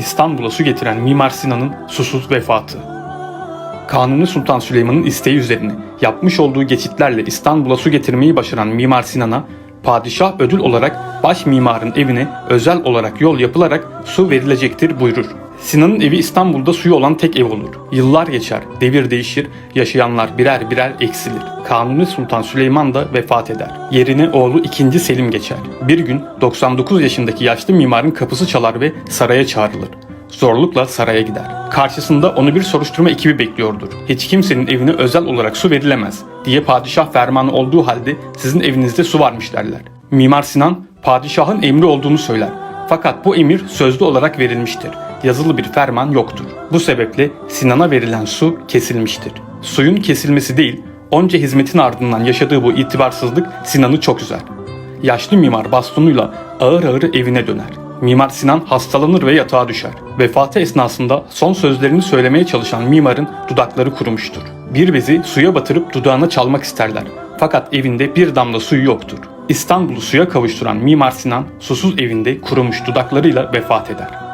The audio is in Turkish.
İstanbul'a su getiren Mimar Sinan'ın susuz vefatı. Kanuni Sultan Süleyman'ın isteği üzerine yapmış olduğu geçitlerle İstanbul'a su getirmeyi başaran Mimar Sinan'a padişah ödül olarak baş mimarın evine özel olarak yol yapılarak su verilecektir buyurur. Sinan'ın evi İstanbul'da suyu olan tek ev olur. Yıllar geçer, devir değişir, yaşayanlar birer birer eksilir. Kanuni Sultan Süleyman da vefat eder. Yerine oğlu 2. Selim geçer. Bir gün 99 yaşındaki yaşlı mimarın kapısı çalar ve saraya çağrılır. Zorlukla saraya gider. Karşısında onu bir soruşturma ekibi bekliyordur. Hiç kimsenin evine özel olarak su verilemez diye padişah fermanı olduğu halde sizin evinizde su varmış derler. Mimar Sinan padişahın emri olduğunu söyler. Fakat bu emir sözlü olarak verilmiştir. Yazılı bir ferman yoktur. Bu sebeple Sinan'a verilen su kesilmiştir. Suyun kesilmesi değil, onca hizmetin ardından yaşadığı bu itibarsızlık Sinan'ı çok üzer. Yaşlı mimar bastonuyla ağır ağır evine döner. Mimar Sinan hastalanır ve yatağa düşer. Vefatı esnasında son sözlerini söylemeye çalışan mimarın dudakları kurumuştur. Bir bezi suya batırıp dudağına çalmak isterler. Fakat evinde bir damla suyu yoktur. İstanbul'u suya kavuşturan Mimar Sinan susuz evinde kurumuş dudaklarıyla vefat eder.